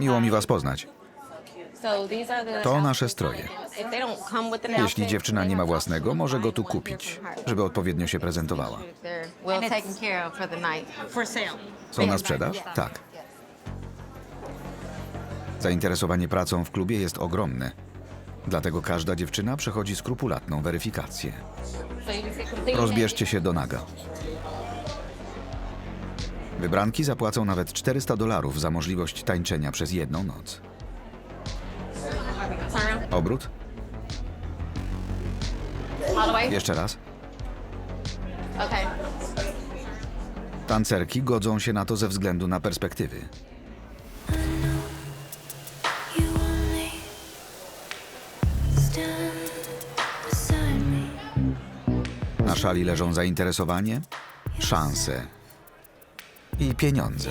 Miło mi was poznać. To nasze stroje. Jeśli dziewczyna nie ma własnego, może go tu kupić, żeby odpowiednio się prezentowała. Są na sprzedaż? Tak. Zainteresowanie pracą w klubie jest ogromne. Dlatego każda dziewczyna przechodzi skrupulatną weryfikację. Rozbierzcie się do naga. Wybranki zapłacą nawet 400 dolarów za możliwość tańczenia przez jedną noc. Obrót? Jeszcze raz. Tancerki godzą się na to ze względu na perspektywy. Na szali leżą zainteresowanie, szanse i pieniądze.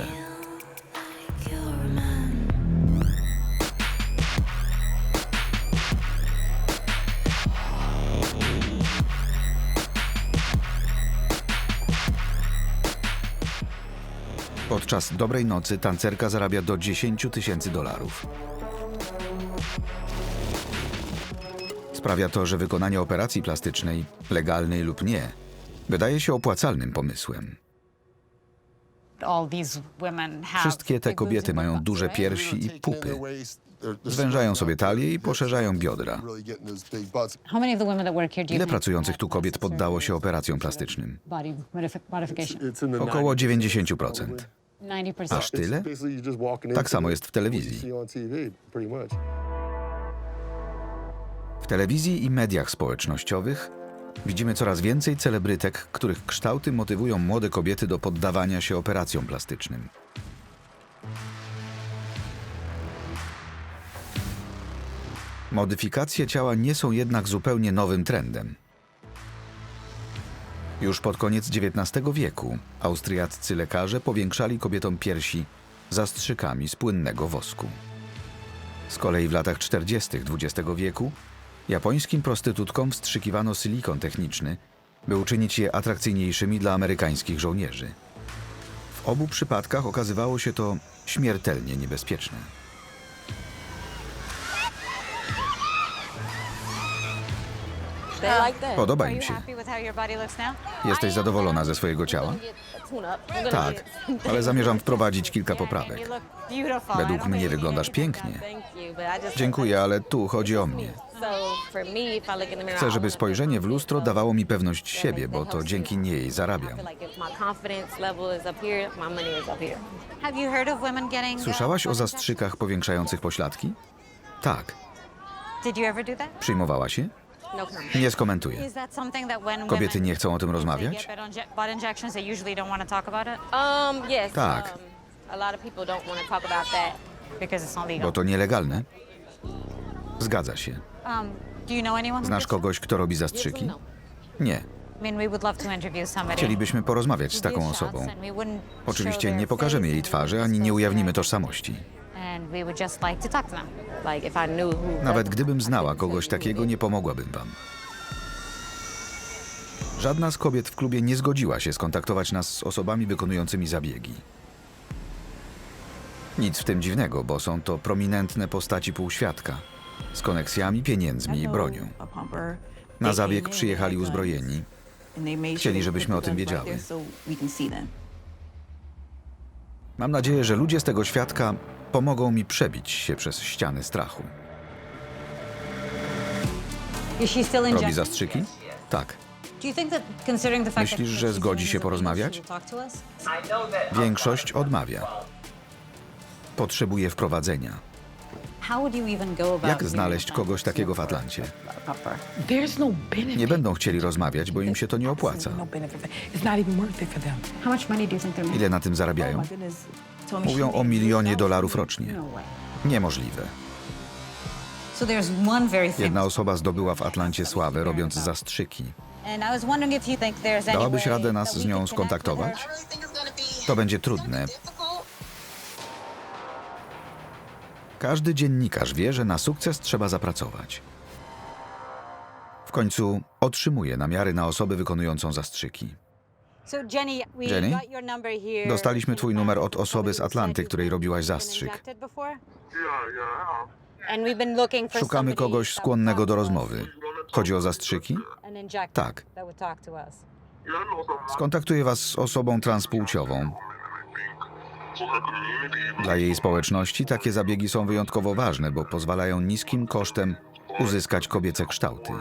Podczas dobrej nocy tancerka zarabia do 10 tysięcy dolarów. Sprawia to, że wykonanie operacji plastycznej, legalnej lub nie, wydaje się opłacalnym pomysłem. Wszystkie te kobiety mają duże piersi i pupy. Zwężają sobie talię i poszerzają biodra. How many of the women that work here do you Ile pracujących tu kobiet poddało się operacjom plastycznym? Body modifi- modification. Około 90%. 90%. Aż tyle? Tak samo jest w telewizji. W telewizji i mediach społecznościowych widzimy coraz więcej celebrytek, których kształty motywują młode kobiety do poddawania się operacjom plastycznym. Modyfikacje ciała nie są jednak zupełnie nowym trendem. Już pod koniec XIX wieku austriaccy lekarze powiększali kobietom piersi zastrzykami z płynnego wosku. Z kolei w latach 40. XX wieku japońskim prostytutkom wstrzykiwano silikon techniczny, by uczynić je atrakcyjniejszymi dla amerykańskich żołnierzy. W obu przypadkach okazywało się to śmiertelnie niebezpieczne. Podoba im się. Jesteś zadowolona ze swojego ciała? Tak, ale zamierzam wprowadzić kilka poprawek. Według mnie wyglądasz pięknie. Dziękuję, ale tu chodzi o mnie. Chcę, żeby spojrzenie w lustro feel dawało mi pewność siebie, bo to me. dzięki niej zarabiam. uh, Słyszałaś o zastrzykach powiększających pośladki? Tak. injections? Did you ever do that? Przyjmowała się? No. Nie skomentuję. Kobiety nie chcą o tym rozmawiać? Um. Tak. Um. Bo to nielegalne? Zgadza się. Um, do you know anyone? who Znasz kogoś, kto robi zastrzyki? no? Nie. Chcielibyśmy porozmawiać z taką osobą. Oczywiście nie pokażemy jej twarzy, ani nie ujawnimy tożsamości. Nawet gdybym znała kogoś takiego, nie pomogłabym wam. Żadna z kobiet w klubie nie zgodziła się skontaktować nas z osobami wykonującymi zabiegi. Nic w tym dziwnego, bo są to prominentne postaci półświadka z koneksjami, pieniędzmi i bronią. Na zabieg przyjechali uzbrojeni. Chcieli, żebyśmy o tym wiedziały. Mam nadzieję, że ludzie z tego świadka pomogą mi przebić się przez ściany strachu. Robi zastrzyki? Tak. Myślisz, że zgodzi się porozmawiać? Większość odmawia. Potrzebuje wprowadzenia. Jak znaleźć kogoś takiego w Atlancie? There's no benefit. Nie będą chcieli rozmawiać, bo im się to nie opłaca. No? Ile na tym zarabiają? Me Mówią o milionie dolarów rocznie. No way. Niemożliwe. Jedna osoba zdobyła w Atlancie sławę, robiąc zastrzyki. Dałabyś radę nas z nią skontaktować? To będzie trudne. Każdy dziennikarz wie, że na sukces trzeba zapracować. W końcu otrzymuje namiary na osobę wykonującą zastrzyki. Jenny. Dostaliśmy twój numer od osoby z Atlanty, której robiłaś zastrzyk. Szukamy kogoś skłonnego do rozmowy. Chodzi o zastrzyki? Tak. us. Skontaktuję was z osobą transpłciową. Dla jej społeczności takie zabiegi są wyjątkowo ważne, bo pozwalają niskim kosztem uzyskać kobiece kształty.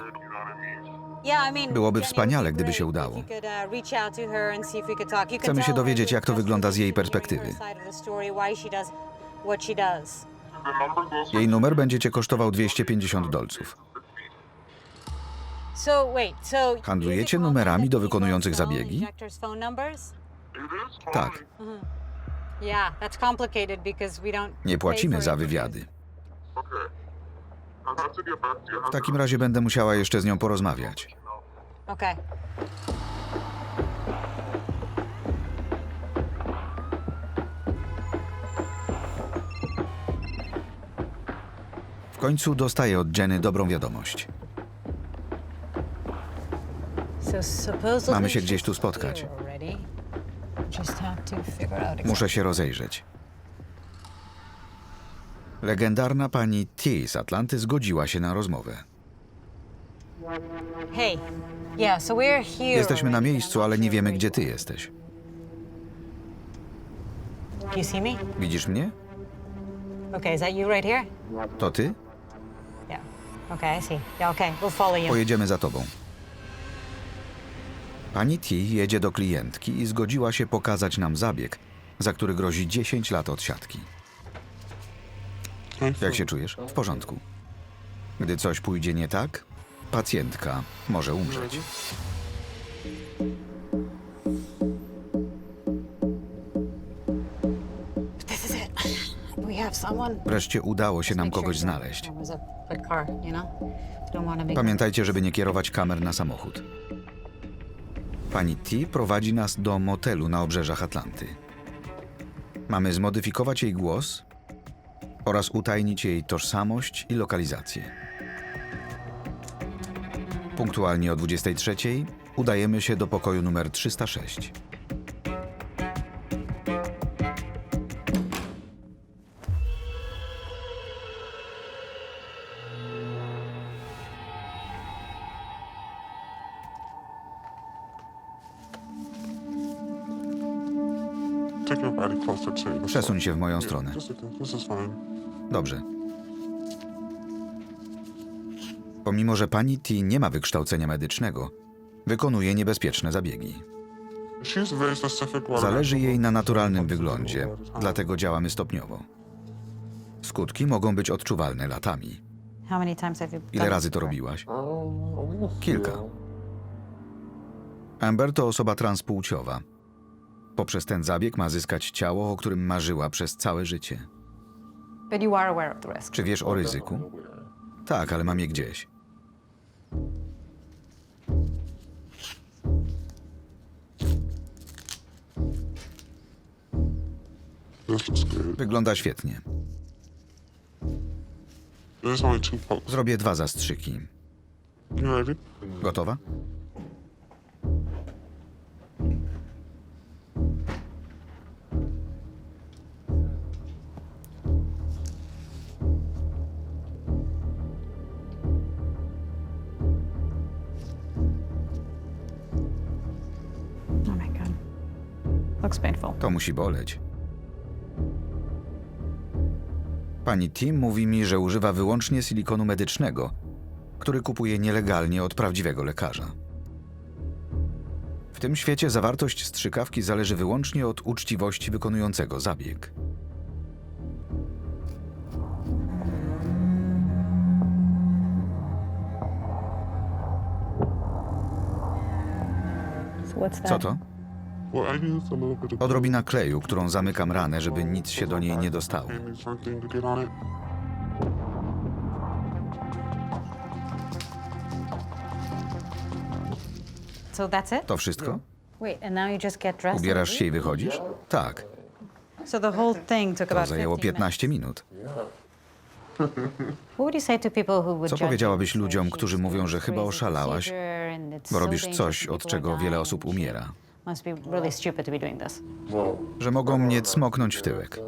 Byłoby wspaniale, gdyby się udało. Chcemy się dowiedzieć, jak to wygląda z jej perspektywy. Jej numer będzie cię kosztował 250 dolców. Handlujecie numerami do wykonujących zabiegi? Tak, nie płacimy za wywiady. W takim razie będę musiała jeszcze z nią porozmawiać. Okay. W końcu dostaję od Jenny dobrą wiadomość. Mamy się gdzieś tu spotkać. Muszę się rozejrzeć. Legendarna pani T z Atlanty zgodziła się na rozmowę. Hey. Yeah, so we're here. Jesteśmy na miejscu, ale nie wiemy, gdzie ty jesteś. You see me? Widzisz mnie? Okay, is that you right here? To ty? Yeah. Okay, I see. Yeah, okay. We'll follow you. Pojedziemy za tobą. Pani T jedzie do klientki i zgodziła się pokazać nam zabieg, za który grozi 10 lat odsiadki. Jak się czujesz? W porządku. Gdy coś pójdzie nie tak, pacjentka może umrzeć. This is it. We have someone. Wreszcie udało się nam kogoś znaleźć. Pamiętajcie, żeby nie kierować kamer na samochód. Pani T prowadzi nas do motelu na obrzeżach Atlanty. Mamy zmodyfikować jej głos oraz utajnić jej tożsamość i lokalizację. Punktualnie o 23 udajemy się do pokoju numer 306. Przesuń się w moją stronę. Dobrze. Pomimo, że pani T nie ma wykształcenia medycznego, wykonuje niebezpieczne zabiegi. Zależy jej na naturalnym wyglądzie, dlatego działamy stopniowo. Skutki mogą być odczuwalne latami. Ile razy to robiłaś? Kilka. Amber to osoba transpłciowa. Poprzez ten zabieg ma zyskać ciało, o którym marzyła przez całe życie. But you are aware of the risk. Czy wiesz o ryzyku? Tak, ale mam je gdzieś. This looks good. Wygląda świetnie. There's only two pokes. Zrobię dwa zastrzyki. You ready? Gotowa? Looks painful. To musi boleć. Pani Tim mówi mi, że używa wyłącznie silikonu medycznego, który kupuje nielegalnie od prawdziwego lekarza. W tym świecie zawartość strzykawki zależy wyłącznie od uczciwości wykonującego zabieg. So what's that? Co to? Odrobina kleju, którą zamykam ranę, żeby nic się do niej nie dostało. to get on it. So that's it? To wszystko? Wait, and now you just get dressed? and Ubierasz się i wychodzisz? Tak, So the whole thing took to about zajęło 15 15 minutes. minut. What would you say to people who would Co judge powiedziałabyś ludziom, którzy mówią, że chyba crazy oszalałaś, procedure and it's bo so robisz dangerous coś, and od people czego wiele dying osób umiera? Must be really stupid to be doing this. Well, że mogą mnie cmoknąć w tyłek.